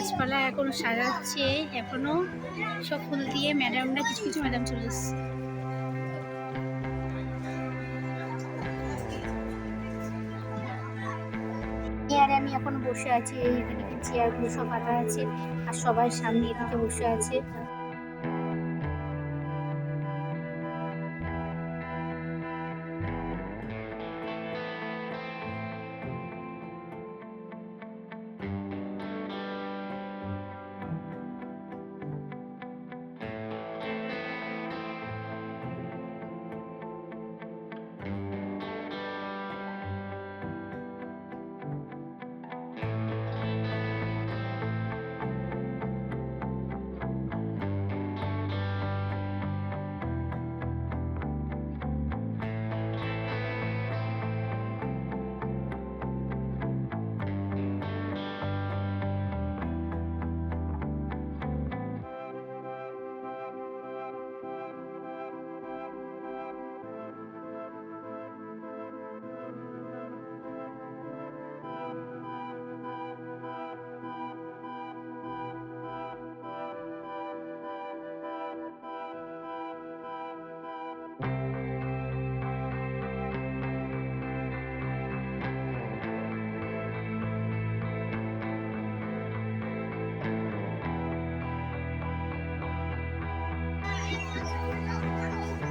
গাছপালা এখন সাজাচ্ছে, এখনও সব ফুল দিয়ে ম্যাডামরা কিছু কিছু ম্যাডাম চলে চেয়ারে আমি এখন বসে আছি এদিকে চেয়ারগুলো সব পাতা আছে, আর সবাই সামনে এদিকে বসে আছে।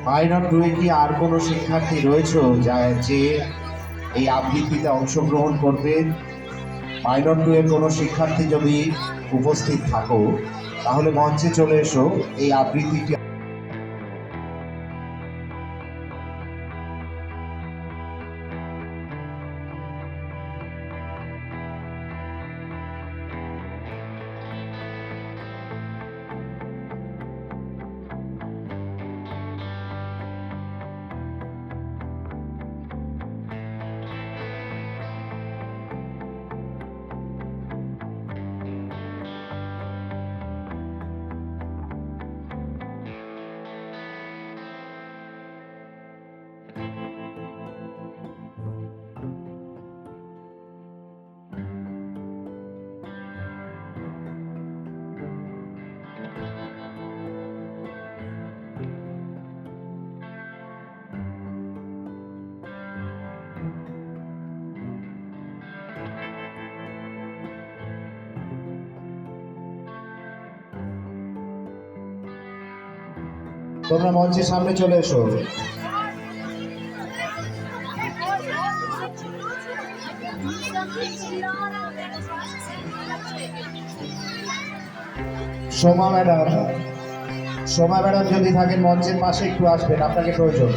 মাইনর টুয়ে কি আর কোনো শিক্ষার্থী রয়েছে যা যে এই আবৃত্তিতে অংশগ্রহণ করবে? মাইনর টু এর কোনো শিক্ষার্থী যদি উপস্থিত থাকো, তাহলে মঞ্চে চলে এসো। এই আবৃত্তিটি তোমরা মঞ্চের সামনে চলে এসো। সোমা ম্যাডাম সোমা ম্যাডাম যদি থাকেন মঞ্চের পাশে একটু আসবেন, আপনাকে প্রয়োজন।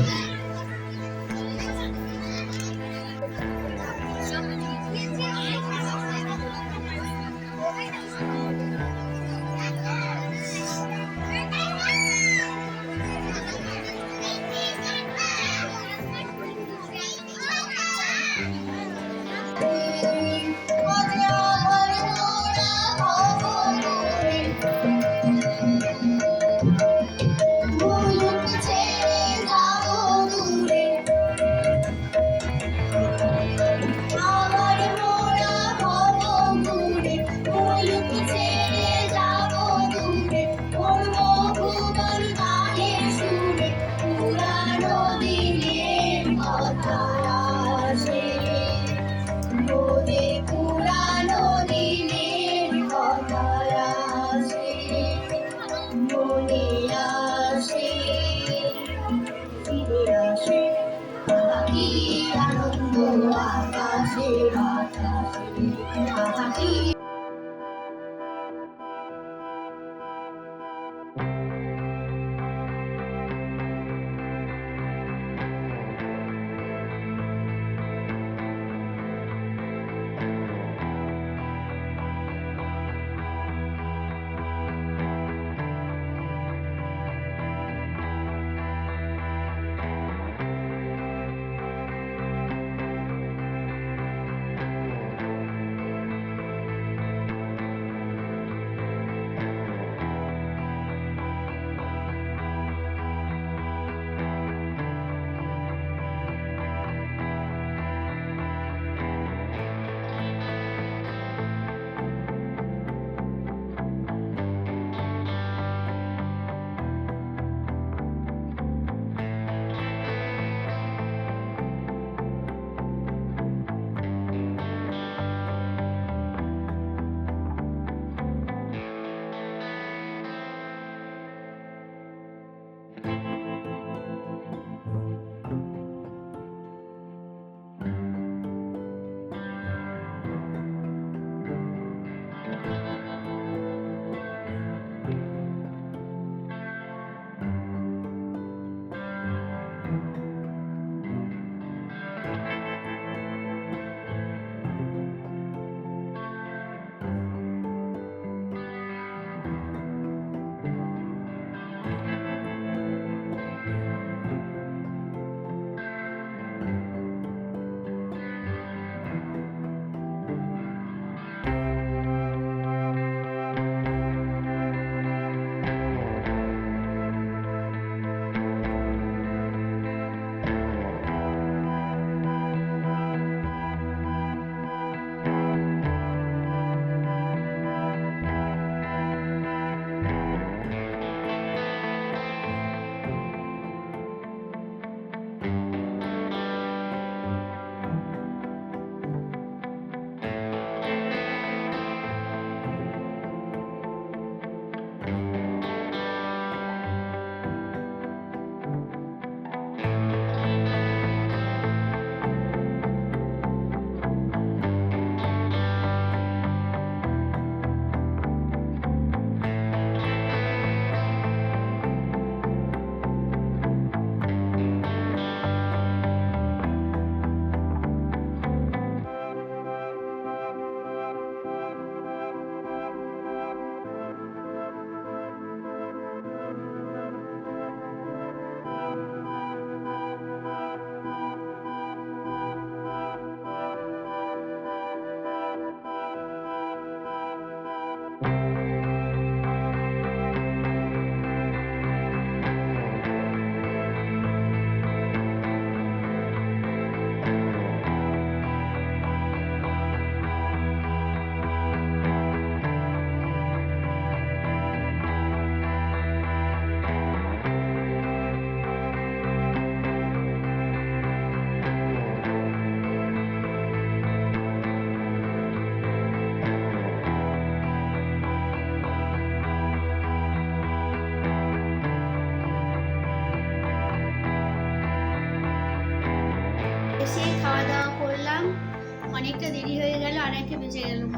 বেজে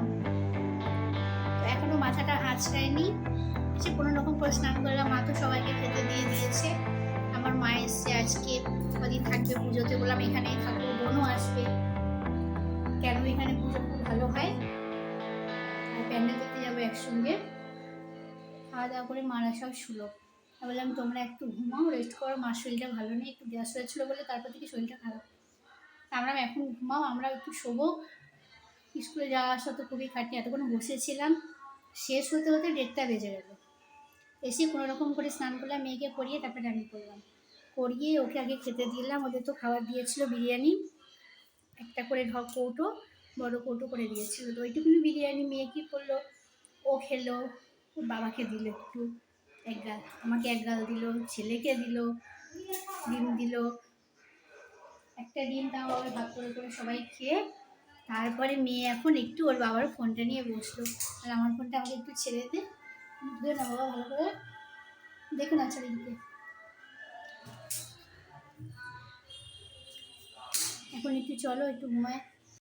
তো এখনও মাথাটা আঁচড়ায়নি। সে কোনো রকম করে স্নান করলাম মা তো সবাইকে খেতে দিয়ে দিয়েছে। আমার মা এসছে আজকে, কদিন থাকবে পুজোতে, বললাম এখানেই থাকব বোনও আসবে। কেন এখানে পুজো খুব ভালো হয়? প্যান্ডেল দেখতে যাব একসঙ্গে। খাওয়া দাওয়া করে মারা সব শুলো বললাম, তোমরা একটু ঘুমাও রেস্ট করো, মার শরীরটা ভালো নেই, একটু গ্যাস হয়েছিল বলে তারপর থেকে শরীরটা খারাপ। আমরা এখন ঘুমাও আমরা একটু শোবো। স্কুলে যাওয়া আসা তো খুবই খাটি। এতক্ষণ বসেছিলাম। শেষ হতে হতে ডেটটা বেজে গেল। এসে কোনো রকম করে স্নান করলাম, মেয়েকে করিয়ে তারপরে আমি করলাম করিয়ে ওকে আগে খেতে দিলাম। ওদের তো খাবার দিয়েছিল বিরিয়ানি। একটা করে ঢক কৌটো, বড় কৌটো করে দিয়েছিল। তো ওইটুকুনি বিরিয়ানি মেয়ে কী করল? ও খেলো। বাবাকে দিল একটু। এক গাল, আমাকে এক গাল দিল, ছেলেকে দিল, ডিম দিল। একটা ডিম তাও ভাগ করে করে সবাই খেয়ে তারপরে মেয়ে এখন একটু ওর বাবার ফোনটা নিয়ে বসল। আর আমার ফোনটা আমাকে একটু ছেড়ে দে। না বাবা ভালো করে। দেখুন না চারিদিকে এখন একটু চলো, একটু ঘুমায়।